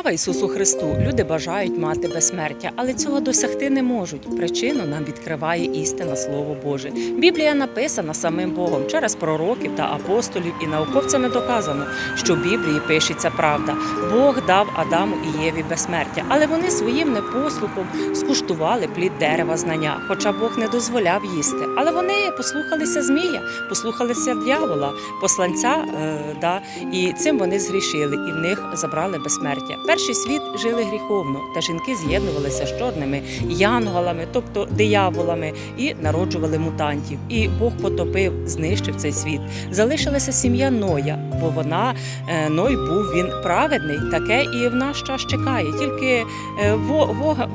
Слава Ісусу Христу! Люди бажають мати безсмертя, але цього досягти не можуть. Причину нам відкриває істина Слово Боже. Біблія написана самим Богом через пророків та апостолів, і науковцями доказано, що в Біблії пишеться правда. Бог дав Адаму і Єві безсмертя, але вони своїм непослухом скуштували плід дерева знання, хоча Бог не дозволяв їсти. Але вони послухалися змія, послухалися дьявола, посланця, е, да, і цим вони згрішили, і в них забрали безсмертя. Перший світ жили гріховно, та жінки з'єднувалися з чорними янголами, тобто дияволами, і народжували мутантів. І Бог потопив, знищив цей світ. Залишилася сім'я Ноя, бо вона е, Ной був він праведний. Таке і в наш час чекає. Тільки е,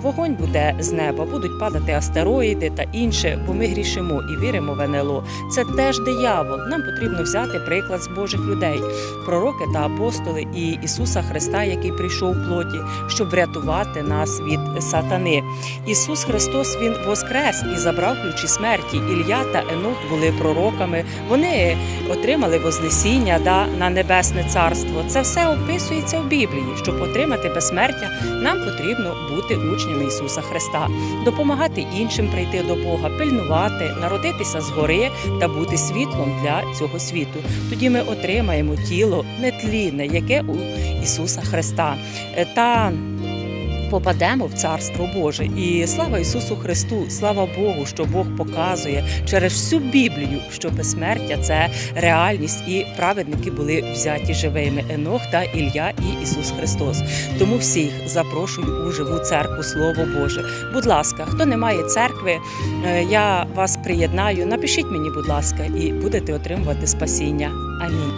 вогонь буде з неба, будуть падати астероїди та інше, бо ми грішимо і віримо в НЛО. Це теж диявол. Нам потрібно взяти приклад з Божих людей, пророки та апостоли і Ісуса Христа, який прийшов в плоті, щоб врятувати нас від сатани. Ісус Христос Він воскрес і забрав ключі смерті. Ілля та Енох були пророками. Вони отримали вознесіння да, на небесне царство. Це все описується в Біблії. Щоб отримати безсмертя, нам потрібно бути учнями Ісуса Христа, допомагати іншим прийти до Бога, пильнувати, народитися згори та бути світлом для цього світу. Тоді ми отримаємо тіло нетлінне, яке у Ісуса Христа. Е, Та попадемо в Царство Боже. І слава Ісусу Христу, слава Богу, що Бог показує через всю Біблію, що безсмертя це реальність, і праведники були взяті живими. Енох та Ілля і Ісус Христос. Тому всіх запрошую у живу церкву Слово Боже. Будь ласка, хто не має церкви, е, я вас приєднаю. Напишіть мені, будь ласка, і будете отримувати спасіння. Амінь.